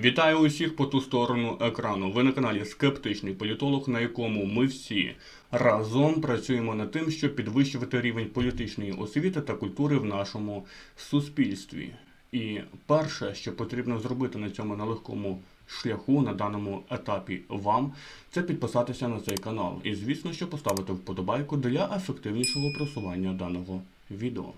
Вітаю усіх по ту сторону екрану. Ви на каналі Скептичний політолог, на якому ми всі разом працюємо над тим, щоб підвищувати рівень політичної освіти та культури в нашому суспільстві. І перше, що потрібно зробити на цьому нелегкому шляху на даному етапі вам, це підписатися на цей канал. І звісно, що поставити вподобайку для ефективнішого просування даного відео.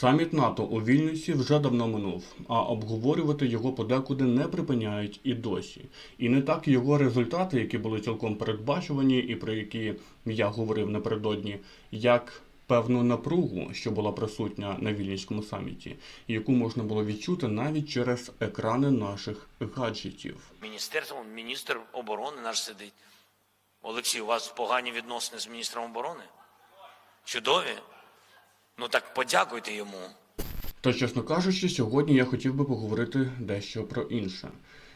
Саміт НАТО у Вільнюсі вже давно минув, а обговорювати його подекуди не припиняють і досі. І не так його результати, які були цілком передбачувані, і про які я говорив напередодні, як певну напругу, що була присутня на Вільнюському саміті, яку можна було відчути навіть через екрани наших гаджетів. Міністерство, міністр оборони наш сидить. Олексій, у вас погані відносини з міністром оборони? Чудові? Ну так подякуйте йому. Та, чесно кажучи, сьогодні я хотів би поговорити дещо про інше.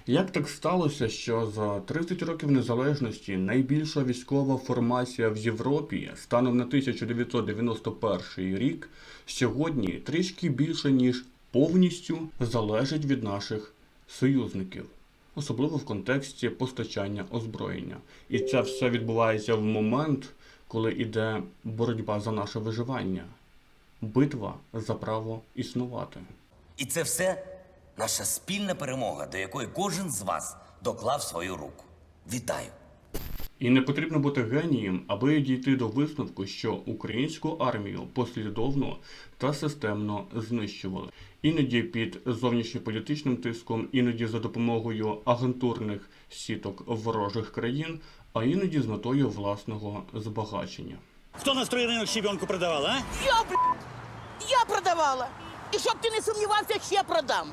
Як так сталося, що за 30 років незалежності найбільша військова формація в Європі станом на 1991 рік сьогодні трішки більше ніж повністю залежить від наших союзників, особливо в контексті постачання озброєння. І це все відбувається в момент, коли йде боротьба за наше виживання, битва за право існувати. І це все наша спільна перемога, до якої кожен з вас доклав свою руку. Вітаю! І не потрібно бути генієм, аби дійти до висновку, що українську армію послідовно та системно знищували. Іноді під зовнішньополітичним тиском, іноді за допомогою агентурних сіток ворожих країн, а іноді з метою власного збагачення. Хто на ринок щебенку продавав, а? Я, блядь, я продавала. І щоб ти не сумнівався, ще продам.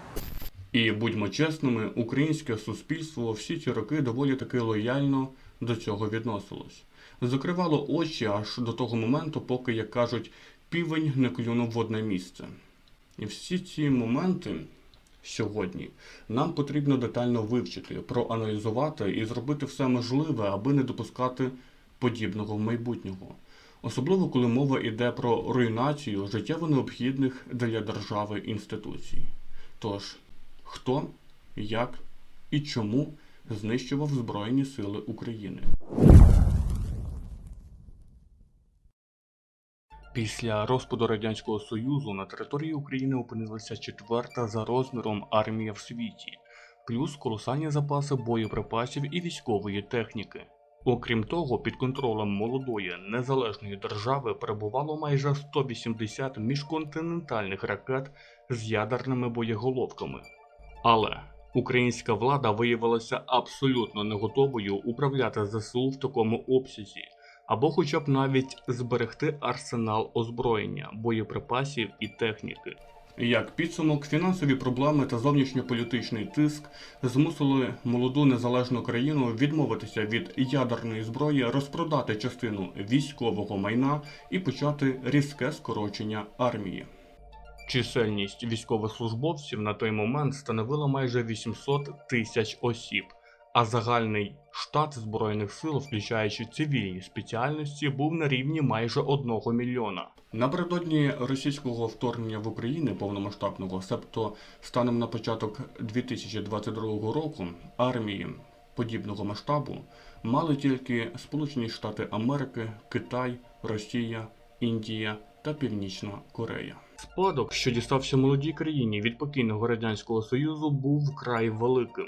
І будьмо чесними, українське суспільство всі ці роки доволі таки лояльно до цього відносилось. Закривало очі аж до того моменту, поки, як кажуть, півень не клюнув в одне місце. І всі ці моменти сьогодні нам потрібно детально вивчити, проаналізувати і зробити все можливе, аби не допускати подібного в майбутнього. Особливо коли мова йде про руйнацію життєво необхідних для держави інституцій. Тож, хто, як і чому знищував Збройні Сили України? Після розпаду Радянського Союзу на території України опинилася четверта за розміром армія в світі, плюс колосальні запаси боєприпасів і військової техніки. Окрім того, під контролем молодої незалежної держави перебувало майже 180 міжконтинентальних ракет з ядерними боєголовками. Але українська влада виявилася абсолютно не готовою управляти ЗСУ в такому обсязі, або хоча б навіть зберегти арсенал озброєння, боєприпасів і техніки. Як підсумок, фінансові проблеми та зовнішньополітичний тиск змусили молоду незалежну країну відмовитися від ядерної зброї, розпродати частину військового майна і почати різке скорочення армії. Чисельність військовослужбовців на той момент становила майже 800 тисяч осіб, а загальний штат збройних сил, включаючи цивільні спеціальності, був на рівні майже 1 мільйона. Напередодні російського вторгнення в Україну повномасштабного, себто станом на початок 2022 року, армії подібного масштабу мали тільки Сполучені Штати Америки, Китай, Росія, Індія та Північна Корея. Спадок, що дістався молодій країні від покійного радянського союзу, був вкрай великим.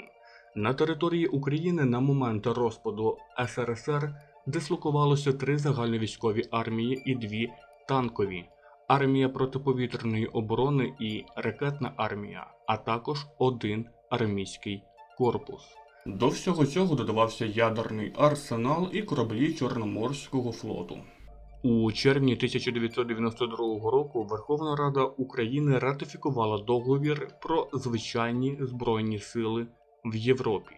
На території України на момент розпаду СРСР дислокувалося три загальновійськові армії і дві танкові, армія протиповітряної оборони і ракетна армія, а також один армійський корпус. До всього цього додавався ядерний арсенал і кораблі Чорноморського флоту. У червні 1992 року Верховна Рада України ратифікувала договір про звичайні збройні сили в Європі,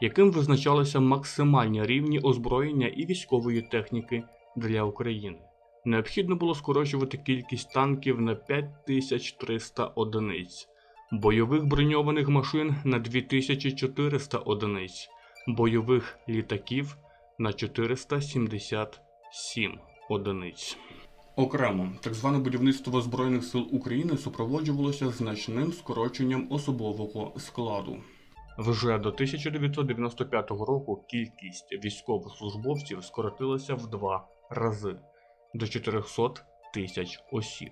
яким визначалися максимальні рівні озброєння і військової техніки для України. Необхідно було скорочувати кількість танків на 5300 одиниць, бойових броньованих машин на 2400 одиниць, бойових літаків на 477 одиниць. Окремо, так зване будівництво Збройних сил України супроводжувалося значним скороченням особового складу. Вже до 1995 року кількість військовослужбовців скоротилася в два рази до 400 тисяч осіб.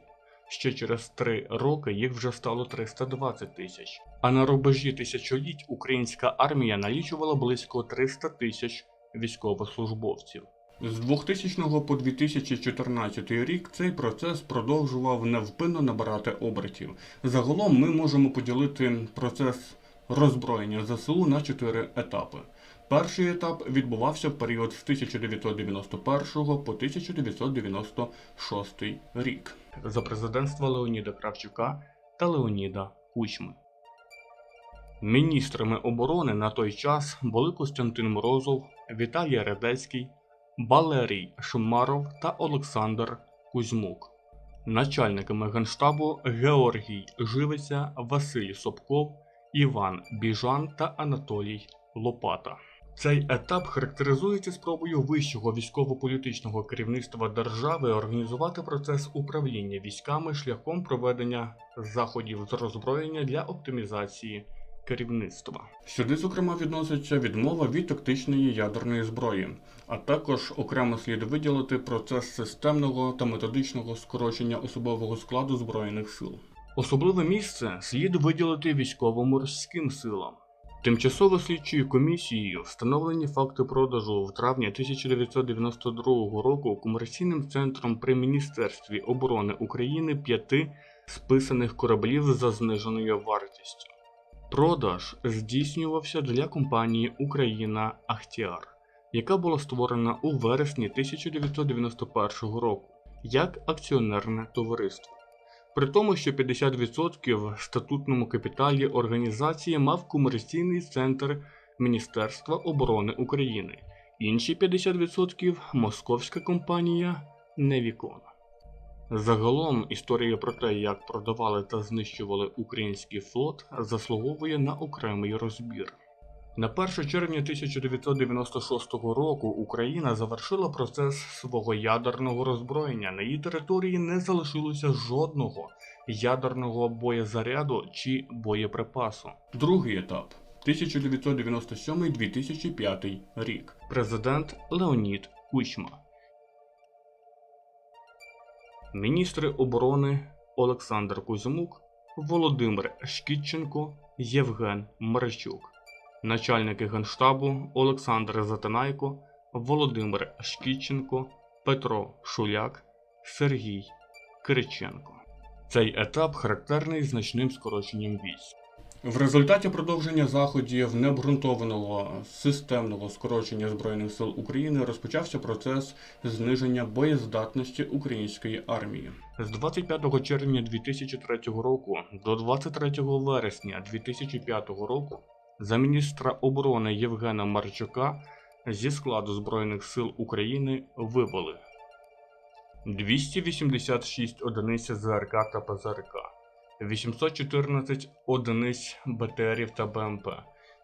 Ще через три роки їх вже стало 320 тисяч. А на рубежі тисячоліть українська армія налічувала близько 300 тисяч військовослужбовців. З 2000 по 2014 рік цей процес продовжував невпинно набирати обертів. Загалом ми можемо поділити процес роззброєння ЗСУ на чотири етапи. Перший етап відбувався в період з 1991 по 1996 рік за президентства Леоніда Кравчука та Леоніда Кучми. Міністрами оборони на той час були Костянтин Морозов, Віталій Радецький, Валерій Шумаров та Олександр Кузьмук. Начальниками генштабу Георгій Живиця, Василь Собков, Іван Біжан та Анатолій Лопата. Цей етап характеризується спробою вищого військово-політичного керівництва держави організувати процес управління військами шляхом проведення заходів з роззброєння для оптимізації керівництва. Сюди, зокрема, відноситься відмова від тактичної ядерної зброї, а також окремо слід виділити процес системного та методичного скорочення особового складу збройних сил. Особливе місце слід виділити військово-морським силам. Тимчасово слідчою комісією встановлені факти продажу в травні 1992 року комерційним центром при Міністерстві оборони України п'яти списаних кораблів за зниженою вартістю. Продаж здійснювався для компанії Україна Ахтіар, яка була створена у вересні 1991 року як акціонерне товариство. При тому, що 50% в статутному капіталі організації мав комерційний центр Міністерства оборони України, інші 50% московська компанія Невікон. Загалом історія про те, як продавали та знищували український флот, заслуговує на окремий розбір. На 1 червня 1996 року Україна завершила процес свого ядерного роззброєння. На її території не залишилося жодного ядерного боєзаряду чи боєприпасу. Другий етап 1997-2005 рік. Президент Леонід Кучма. Міністри оборони Олександр Кузьмук, Володимир Шкітченко, Євген Марчук, начальники Генштабу Олександр Затинайко, Володимир Шкітченко, Петро Шуляк, Сергій Кириченко. Цей етап характерний значним скороченням військ. В результаті продовження заходів необґрунтованого системного скорочення Збройних сил України розпочався процес зниження боєздатності української армії. З 25 червня 2003 року до 23 вересня 2005 року за міністра оборони Євгена Марчука зі складу Збройних сил України вивели 286 одиниць ЗРК та ПЗРК. 814 одиниць БТРів та БМП,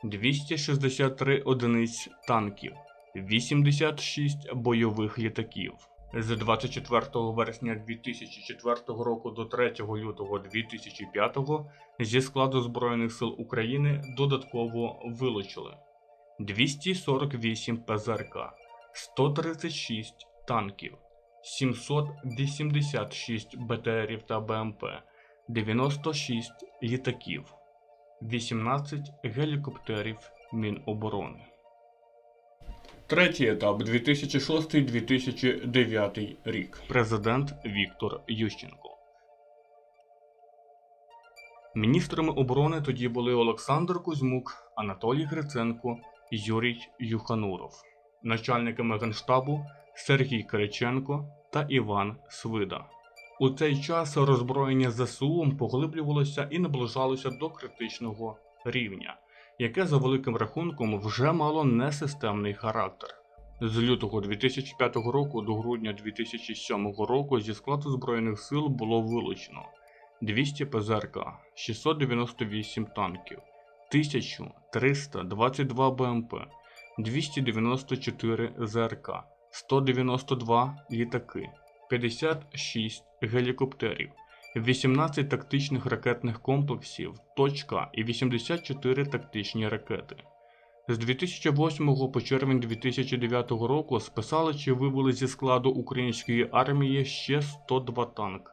263 одиниць танків, 86 бойових літаків. З 24 вересня 2004 року до 3 лютого 2005 зі складу Збройних сил України додатково вилучили 248 ПЗРК, 136 танків, 786 БТРів та БМП. 96 літаків, 18 гелікоптерів Міноборони. Третій етап 2006-2009 рік. Президент Віктор Ющенко. Міністрами оборони тоді були Олександр Кузьмук, Анатолій Гриценко, Юрій Юхануров, начальниками генштабу Сергій Кириченко та Іван Свида. У цей час роззброєння ЗСУ поглиблювалося і наближалося до критичного рівня, яке за великим рахунком вже мало несистемний характер. З лютого 2005 року до грудня 2007 року зі складу Збройних сил було вилучено 200 ПЗРК, 698 танків, 1322 БМП, 294 ЗРК, 192 літаки. 56 гелікоптерів, 18 тактичних ракетних комплексів «Точка» і 84 тактичні ракети. З 2008 по червень 2009 року списали чи вивели зі складу української армії ще 102 танки,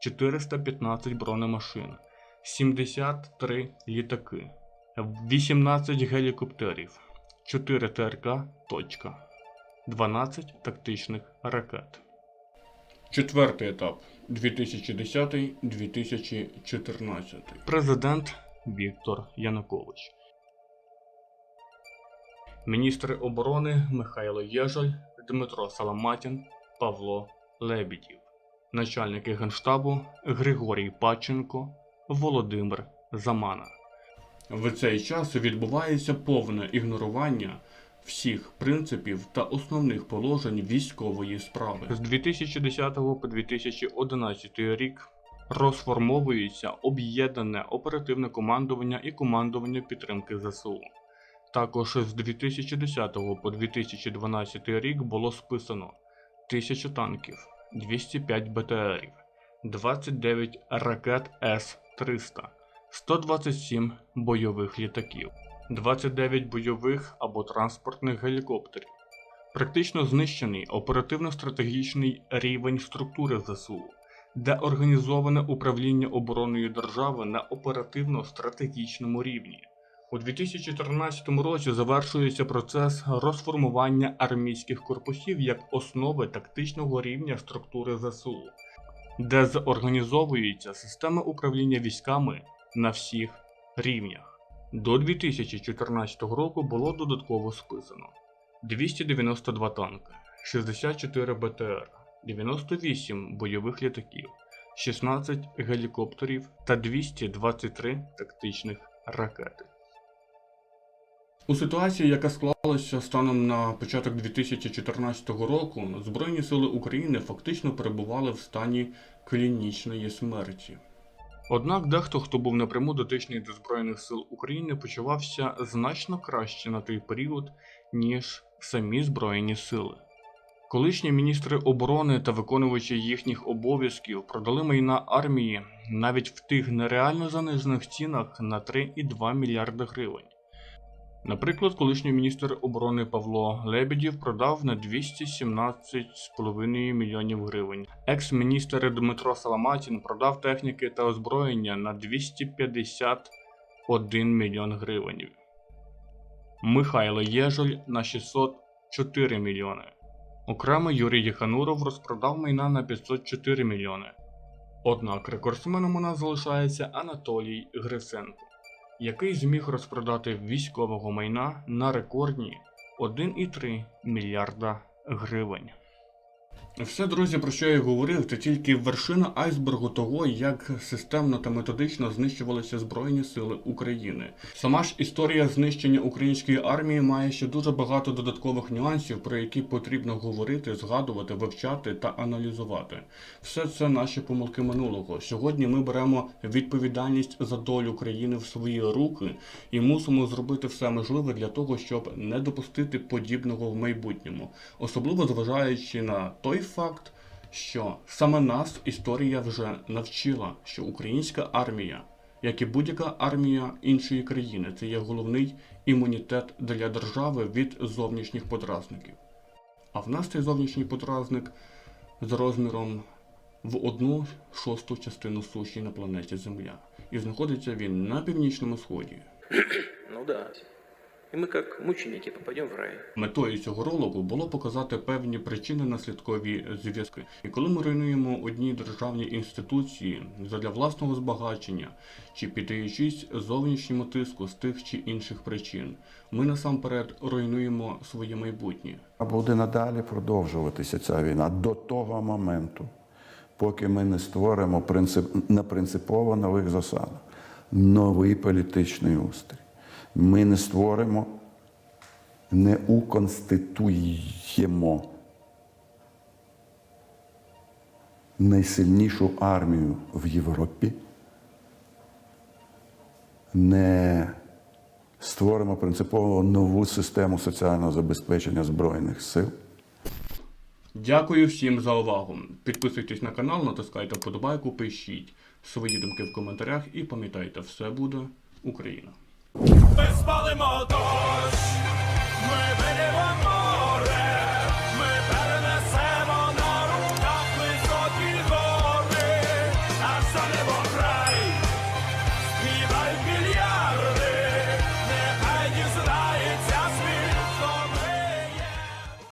415 бронемашин, 73 літаки, 18 гелікоптерів, 4 ТРК «Точка», 12 тактичних ракет. Четвертий етап 2010-2014. Президент Віктор Янукович. Міністри оборони Михайло Єжель, Дмитро Саламатін, Павло Лебідів. Начальники Генштабу Григорій Паченко, Володимир Замана. В цей час відбувається повне ігнорування всіх принципів та основних положень військової справи. З 2010 по 2011 рік розформовується об'єднане оперативне командування і командування підтримки ЗСУ. Також з 2010 по 2012 рік було списано 1000 танків, 205 БТРів, 29 ракет С-300, 127 бойових літаків, 29 бойових або транспортних гелікоптерів. Практично знищений оперативно-стратегічний рівень структури ЗСУ, де організоване управління обороною держави на оперативно-стратегічному рівні. У 2014 році завершується процес розформування армійських корпусів як основи тактичного рівня структури ЗСУ, де зорганізовується система управління військами на всіх рівнях. До 2014 року було додатково списано 292 танки, 64 БТР, 98 бойових літаків, 16 гелікоптерів та 223 тактичних ракети. У ситуації, яка склалася станом на початок 2014 року, Збройні сили України фактично перебували в стані клінічної смерті. Однак дехто, хто був напряму дотичний до Збройних сил України, почувався значно краще на той період, ніж самі Збройні сили. Колишні міністри оборони та виконувачі їхніх обов'язків продали майна армії навіть в тих нереально занижених цінах на 3,2 мільярди гривень. Наприклад, колишній міністр оборони Павло Лебедів продав на 217,5 мільйонів гривень. Екс-міністр Дмитро Саламатін продав техніки та озброєння на 251 мільйон гривень. Михайло Єжель на 604 мільйони. Окремо Юрій Єхануров розпродав майна на 504 мільйони. Однак рекордсменом у нас залишається Анатолій Гриценко який зміг розпродати військового майна на рекордні 1,3 мільярда гривень. Все, друзі, про що я говорив, це тільки вершина айсбергу того, як системно та методично знищувалися Збройні Сили України. Сама ж історія знищення української армії має ще дуже багато додаткових нюансів, про які потрібно говорити, згадувати, вивчати та аналізувати. Все це наші помилки минулого. Сьогодні ми беремо відповідальність за долю країни в свої руки і мусимо зробити все можливе для того, щоб не допустити подібного в майбутньому, особливо зважаючи на той факт, що саме нас історія вже навчила, що українська армія, як і будь-яка армія іншої країни, це є головний імунітет для держави від зовнішніх подразників. А в нас цей зовнішній подразник з розміром в одну шосту частину суші на планеті Земля. І знаходиться він на північному сході. Ну да. И мы как мученики попадем в рай. Метою цього ролику було показати певні причини наслідкові зв'язки. І коли ми руйнуємо одні державні інституції задля власного збагачення чи піддаючись зовнішньому тиску з тих чи інших причин, ми насамперед руйнуємо своє майбутнє. А буде надалі продовжуватися ця війна до того моменту, поки ми не створимо принцип, на принципово нових засадах новий політичний устрій. Ми не створимо, не уконституємо найсильнішу армію в Європі, не створимо принципово нову систему соціального забезпечення Збройних сил. Дякую всім за увагу. Підписуйтесь на канал, натискайте вподобайку, пишіть свої думки в коментарях і пам'ятайте, все буде Україна. Ми спалимо дощ, ми